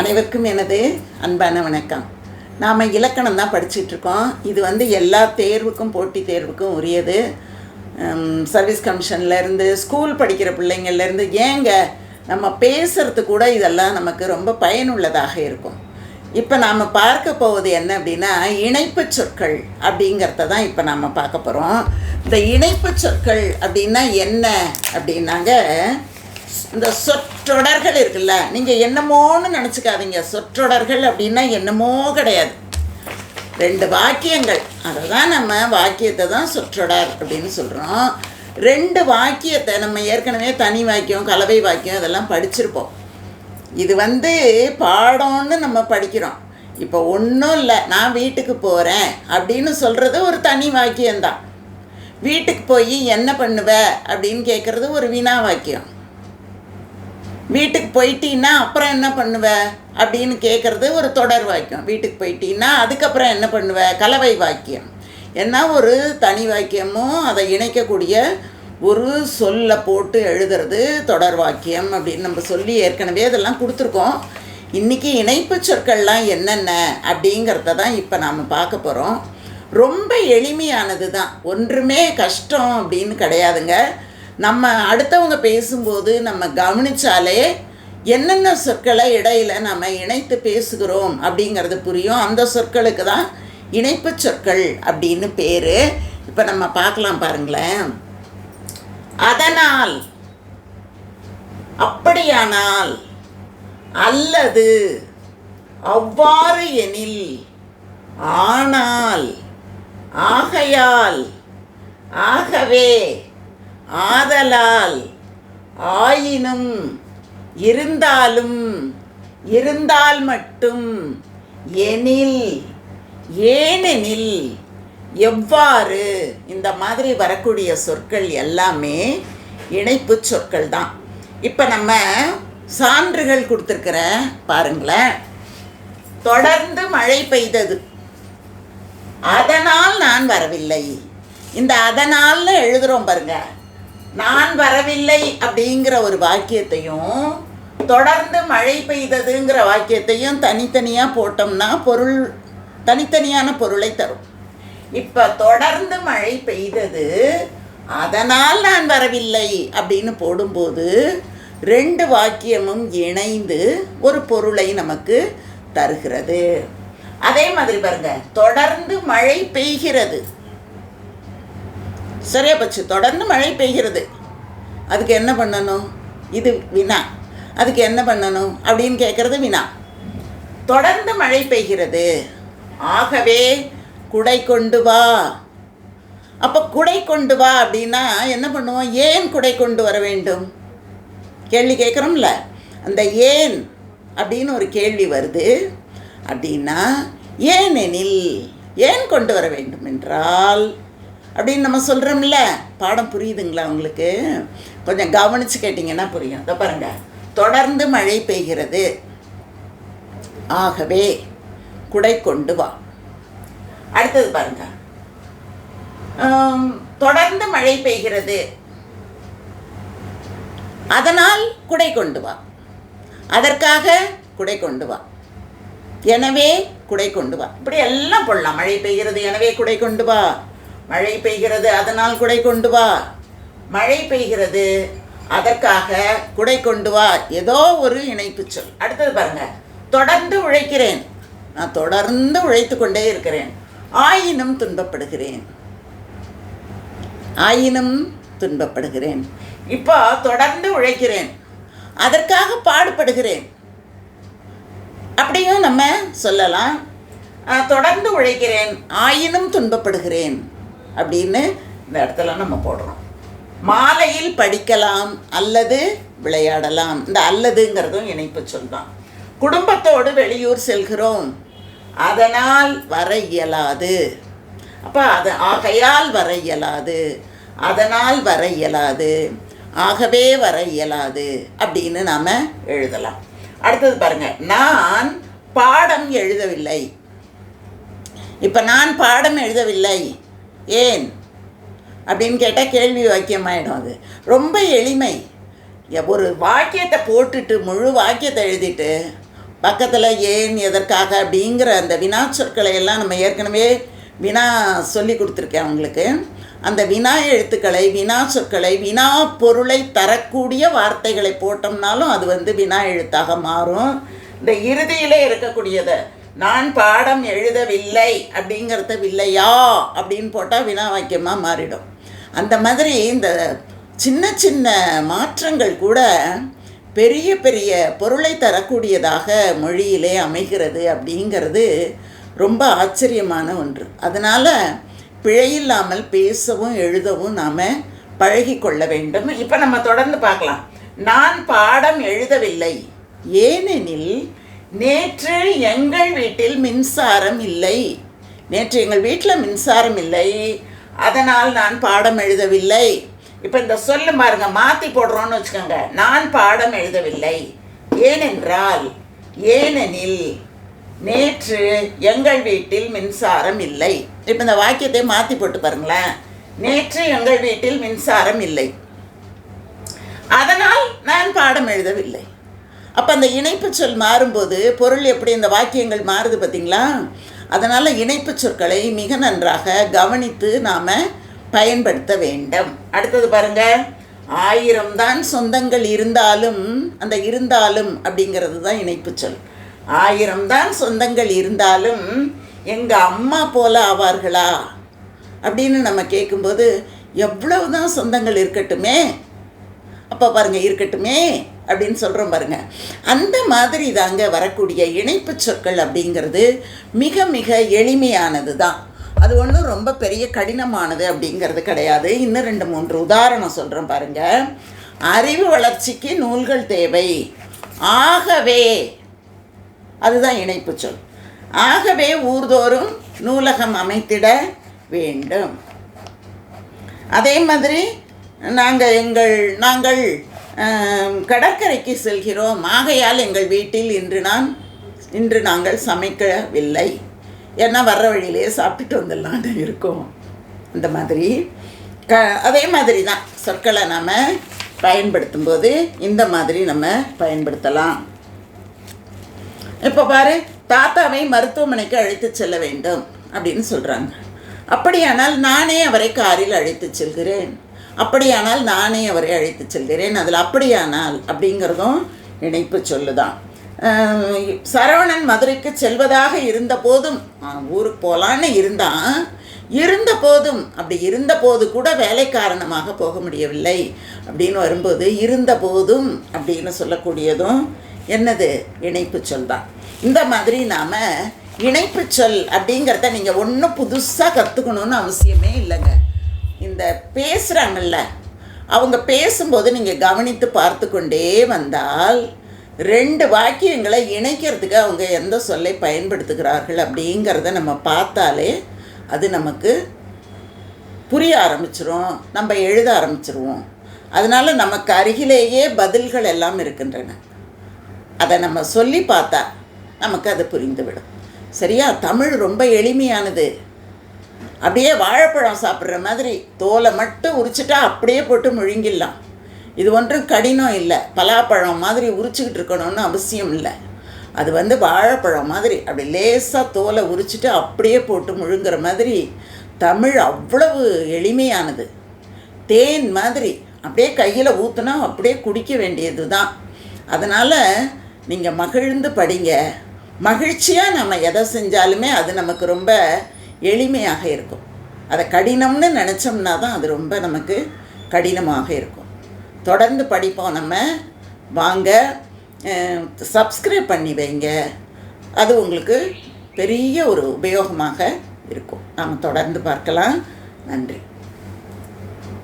அனைவருக்கும் எனது அன்பான வணக்கம். நாம் இலக்கணம் தான் படிச்சிட்டு இருக்கோம் இது வந்து எல்லா தேர்வுக்கும் போட்டி தேர்வுக்கும் உரியது. சர்வீஸ் கமிஷன்லேருந்து ஸ்கூல் படிக்கிற பிள்ளைங்கள்லேருந்து ஏங்க நம்ம பேசுறது கூட இதெல்லாம் நமக்கு ரொம்ப பயனுள்ளதாக இருக்கும். இப்போ நாம் பார்க்க போவது என்ன அப்படின்னா இணைப்புச் சொற்கள் அப்படிங்கிறத தான் இப்போ நாம் பார்க்க போகிறோம் இந்த இணைப்புச் சொற்கள் அப்படின்னா என்ன அப்படின்னாங்க இந்த சொற்றொடர்கள் இருக்குல்ல நீங்கள் என்னமோன்னு நினச்சிக்காதீங்க. சொற்றொடர்கள் அப்படின்னா என்னமோ கிடையாது. ரெண்டு வாக்கியங்கள். அதை தான் நம்ம வாக்கியத்தை தான் சொற்றொடர் அப்படின்னு சொல்கிறோம் ரெண்டு வாக்கியத்தை நம்ம ஏற்கனவே தனி வாக்கியம் கலவை வாக்கியம் இதெல்லாம் படிச்சிருப்போம். இது வந்து பாடம்னு நம்ம படிக்கிறோம். இப்போ ஒன்றும் இல்லை நான் வீட்டுக்கு போகிறேன் அப்படின்னு சொல்கிறது ஒரு தனி வாக்கியம்தான். வீட்டுக்கு போய் என்ன பண்ணுவ அப்படின்னு கேட்குறது ஒரு வீணா வாக்கியம். வீட்டுக்கு போயிட்டீன்னா அப்புறம் என்ன பண்ணுவ? அப்படின்னு கேட்குறது ஒரு தொடர் வாக்கியம். வீட்டுக்கு போயிட்டீன்னா அதுக்கப்புறம் என்ன பண்ணுவ? கலவை வாக்கியம். என்ன ஒரு தனி வாக்கியமும் அதை இணைக்கக்கூடிய ஒரு சொல்லை போட்டு எழுதுறது தொடர் வாக்கியம் அப்படின்னு நம்ம சொல்லி ஏற்கனவே இதெல்லாம் கொடுத்துருக்கோம். இன்றைக்கி இணைப்பு சொற்கள்லாம் என்னென்ன அப்படிங்கிறத தான் இப்போ நாம் பார்க்க போகிறோம் ரொம்ப எளிமையானது தான் ஒன்றுமே கஷ்டம் அப்படின்னு கிடையாதுங்க. நம்ம அடுத்தவங்க பேசும்போது நம்ம கவனிச்சாலே என்னென்ன சொற்களை இடையில நம்ம இணைத்து பேசுகிறோம் அப்படிங்கிறது புரியும். அந்த சொற்களுக்கு தான் இணைப்புச் சொற்கள் அப்படின்னு பேர். இப்போ நம்ம பார்க்கலாம் பாருங்களேன். அதனால் அப்படியானால் அல்லது அவ்வாறு எனில் ஆனால் ஆகையால் ஆகவே ஆதலால் ஆயினும் இருந்தாலும் இருந்தால் மட்டும் எனில் ஏனெனில் எவ்வாறு இந்த மாதிரி வரக்கூடிய சொற்கள் எல்லாமே இணைப்பு சொற்கள் தான் இப்போ நம்ம சான்றுகள் கொடுத்துருக்குறேன் பாருங்களேன். தொடர்ந்து மழை பெய்தது. அதனால் நான் வரவில்லை. இந்த அதனால்னு எழுதுகிறோம் பாருங்கள் நான் வரவில்லை அப்படிங்கிற ஒரு வாக்கியத்தையும் தொடர்ந்து மழை பெய்ததுங்கிற வாக்கியத்தையும் தனித்தனியாக போட்டோம்னா பொருள் தனித்தனியான பொருளை தரும். இப்போ தொடர்ந்து மழை பெய்தது அதனால் நான் வரவில்லை அப்படின்னு போடும்போது ரெண்டு வாக்கியமும் இணைந்து ஒரு பொருளை நமக்கு தருகிறது. அதே மாதிரி பாருங்க தொடர்ந்து மழை பெய்கிறது. சரியா போச்சு. தொடர்ந்து மழை பெய்கிறது. அதுக்கு என்ன பண்ணணும்? இது வினா. அதுக்கு என்ன பண்ணணும்? அப்படின்னு கேட்குறது வினா. தொடர்ந்து மழை பெய்கிறது. ஆகவே குடை கொண்டு வா. அப்போ குடை கொண்டு வா அப்படின்னா என்ன பண்ணுவோம்? ஏன் குடை கொண்டு வர வேண்டும்? கேள்வி கேட்குறோம்ல அந்த ஏன் அப்படின்னு ஒரு கேள்வி வருது. அப்படின்னா ஏனெனில் ஏன் கொண்டு வர வேண்டும் என்றால் அப்படின்னு நம்ம சொல்கிறோம்ல பாடம் புரியுதுங்களா உங்களுக்கு? கொஞ்சம் கவனித்து கேட்டிங்கன்னா புரியும். இதை பாருங்க. தொடர்ந்து மழை பெய்கிறது. ஆகவே குடை கொண்டு வா. அடுத்தது பாருங்க. தொடர்ந்து மழை பெய்கிறது. அதனால் குடை கொண்டு வா. அதற்காக குடை கொண்டு வா. எனவே குடை கொண்டு வா. இப்படி எல்லாம் போடலாம். மழை பெய்கிறது எனவே குடை கொண்டு வா. மழை பெய்கிறது அதனால் குடை கொண்டு வா. மழை பெய்கிறது அதற்காக குடை கொண்டு வா. ஏதோ ஒரு இணைப்பு சொல். அடுத்தது பாருங்க. தொடர்ந்து உழைக்கிறேன். நான் தொடர்ந்து உழைத்து கொண்டே இருக்கிறேன். ஆயினும் துன்பப்படுகிறேன். ஆயினும் துன்பப்படுகிறேன். இப்போ தொடர்ந்து உழைக்கிறேன். அதற்காக பாடுபடுகிறேன். அப்படியும் நம்ம சொல்லலாம். தொடர்ந்து உழைக்கிறேன். ஆயினும் துன்பப்படுகிறேன். அப்படின்னு இந்த இடத்துல நம்ம போடுறோம். மாலையில் படிக்கலாம் அல்லது விளையாடலாம். இந்த அல்லதுங்கிறதும் இணைப்பு சொல்தான் குடும்பத்தோடு வெளியூர் செல்கிறோம். அதனால் வர இயலாது. அப்போ அது ஆகையால் வர இயலாது. அதனால் வர இயலாது. ஆகவே வர இயலாது அப்படின்னு நாம் எழுதலாம். அடுத்தது பாருங்க. நான் பாடம் எழுதவில்லை. இப்போ நான் பாடம் எழுதவில்லை. ஏன்? அப்படின்னு கேட்டால் கேள்வி வாக்கியமாயிடும் அது. ரொம்ப எளிமை. ஒரு வாக்கியத்தை போட்டுட்டு முழு வாக்கியத்தை எழுதிட்டு பக்கத்தில் ஏன் எதற்காக அப்படிங்கிற அந்த வினா சொற்களை எல்லாம் நம்ம ஏற்கனவே வினா சொல்லி கொடுத்துருக்கேன் அவங்களுக்கு அந்த வினா எழுத்துக்களை வினா சொற்களை வினா பொருளை தரக்கூடிய வார்த்தைகளை போட்டோம்னாலும் அது வந்து வினா எழுத்தாக மாறும். இந்த இறுதியிலே இருக்கக்கூடியதை நான் பாடம் எழுதவில்லை அப்படிங்கிறத இல்லையா அப்படின்னு போட்டால் வினா வாக்கியமாக மாறிடும். அந்த மாதிரி இந்த சின்ன சின்ன மாற்றங்கள் கூட பெரிய பெரிய பொருளை தரக்கூடியதாக மொழியிலே அமைகிறது அப்படிங்கிறது ரொம்ப ஆச்சரியமான ஒன்று. அதனால் பிழையில்லாமல் பேசவும் எழுதவும் நாம் பழகி கொள்ள வேண்டும். இப்போ நம்ம தொடர்ந்து பார்க்கலாம். நான் பாடம் எழுதவில்லை. ஏனெனில் நேற்று எங்கள் வீட்டில் மின்சாரம் இல்லை. நேற்று எங்கள் வீட்டில் மின்சாரம் இல்லை. அதனால் நான் பாடம் எழுதவில்லை. இப்போ இந்த சொல்லு பாருங்க மாற்றி போடுறோன்னு வச்சுக்கோங்க. நான் பாடம் எழுதவில்லை. ஏனென்றால் ஏனெனில் நேற்று எங்கள் வீட்டில் மின்சாரம் இல்லை. இப்போ இந்த வாக்கியத்தை மாற்றி போட்டு பாருங்களேன். நேற்று எங்கள் வீட்டில் மின்சாரம் இல்லை. அதனால் நான் பாடம் எழுதவில்லை. அப்போ அந்த இணைப்பு சொல் மாறும்போது பொருள் எப்படி இந்த வாக்கியங்கள் மாறுது பார்த்தீங்களா அதனால் இணைப்பு சொற்களை மிக நன்றாக கவனித்து நாம் பயன்படுத்த வேண்டும். அடுத்தது பாருங்கள் ஆயிரம் தான் சொந்தங்கள் இருந்தாலும் அந்த இருந்தாலும் அப்படிங்கிறது தான் இணைப்பு சொல். ஆயிரம் தான் சொந்தங்கள் இருந்தாலும் எங்கள் அம்மா போல ஆவார்களா? அப்படின்னு நம்ம கேட்கும்போது எவ்வளவு தான் சொந்தங்கள் இருக்கட்டுமே. அப்போ பாருங்கள் இருக்கட்டுமே. அப்படின்னு சொல்கிறோம் பாருங்க. அந்த மாதிரி தாங்க வரக்கூடிய இணைப்பு சொற்கள் அப்படிங்கிறது மிக மிக எளிமையானது தான் அது ஒன்றும் ரொம்ப பெரிய கடினமானது அப்படிங்கிறது கிடையாது. இன்னும் ரெண்டு மூன்று உதாரணம் சொல்கிறோம் பாருங்க. அறிவு வளர்ச்சிக்கு நூல்கள் தேவை. ஆகவே அதுதான் இணைப்பு சொல். ஆகவே ஊர்தோறும் நூலகம் அமைத்திட வேண்டும். அதே மாதிரி நாங்கள் எங்கள் நாங்கள் கடற்கரைக்கு செல்கிறோம். ஆகையால் எங்கள் வீட்டில் இன்று நான் இன்று நாங்கள் சமைக்கவில்லை. ஏன்னா வர்ற வழியிலே சாப்பிட்டுட்டு வந்துடலான்னு இருக்கோம். அந்த மாதிரி. க அதே மாதிரி தான் சொற்களை நாம் பயன்படுத்தும்போது இந்த மாதிரி நம்ம பயன்படுத்தலாம். இப்போ பாரு தாத்தாவை மருத்துவமனைக்கு அழைத்து செல்ல வேண்டும் அப்படின்னு சொல்கிறாங்க அப்படியானால் நானே அவரை காரில் அழைத்து செல்கிறேன். அப்படியானால் நானே அவரை அழைத்து செல்கிறேன். அதில் அப்படியானால் அப்படிங்கிறதும் இணைப்பு சொல்லுதான். சரவணன் மதுரைக்கு செல்வதாக இருந்த போதும் ஊருக்கு போகலான்னு இருந்தான். இருந்த போதும் அப்படி இருந்த போது கூட வேலை காரணமாக போக முடியவில்லை அப்படின்னு வரும்போது இருந்த போதும் அப்படின்னு சொல்லக்கூடியதும் என்னது? இணைப்பு சொல் தான் இந்த மாதிரி நாம் இணைப்பு சொல் அப்படிங்கிறத நீங்கள் ஒன்றும் புதுசாக கற்றுக்கணுன்னு அவசியமே இல்லைங்க. இந்த பேசுகிறாங்கல்ல அவங்க பேசும்போது நீங்கள் கவனித்து பார்த்து கொண்டே வந்தால் ரெண்டு வாக்கியங்களை இணைக்கிறதுக்கு அவங்க எந்த சொல்லை பயன்படுத்துகிறார்கள் அப்படிங்கிறத நம்ம பார்த்தாலே அது நமக்கு புரிய ஆரம்பிச்சிரும் நம்ம எழுத ஆரம்பிச்சிருவோம். அதனால் நமக்கு அருகிலேயே பதில்கள் எல்லாம் இருக்கின்றன. அதை நம்ம சொல்லி பார்த்தா நமக்கு அது புரிந்துவிடும். சரியா? தமிழ் ரொம்ப எளிமையானது. அப்படியே வாழைப்பழம் சாப்பிட்ற மாதிரி தோலை மட்டும் உரிச்சிட்டா அப்படியே போட்டு முழுங்கிடலாம். இது ஒன்றும் கடினம் இல்லை. பலாப்பழம் மாதிரி உரிச்சிக்கிட்டு இருக்கணும்னு அவசியம் இல்லை. அது வந்து வாழைப்பழம் மாதிரி அப்படி லேசாக தோலை உரிச்சிட்டு அப்படியே போட்டு முழுங்குற மாதிரி தமிழ் அவ்வளவு எளிமையானது. தேன் மாதிரி அப்படியே கையில் ஊற்றுனா அப்படியே குடிக்க வேண்டியது தான். அதனால் நீங்கள் மகிழ்ந்து படிங்க. மகிழ்ச்சியாக நம்ம எதை செஞ்சாலுமே அது நமக்கு ரொம்ப எளிமையாக இருக்கும். அதை கடினம்னு நினச்சோம்னா தான் அது ரொம்ப நமக்கு கடினமாக இருக்கும். தொடர்ந்து படிப்போம் நம்ம. வாங்க சப்ஸ்கிரைப் பண்ணி வைங்க. அது உங்களுக்கு பெரிய ஒரு உபயோகமாக இருக்கும். நாம் தொடர்ந்து பார்க்கலாம். நன்றி.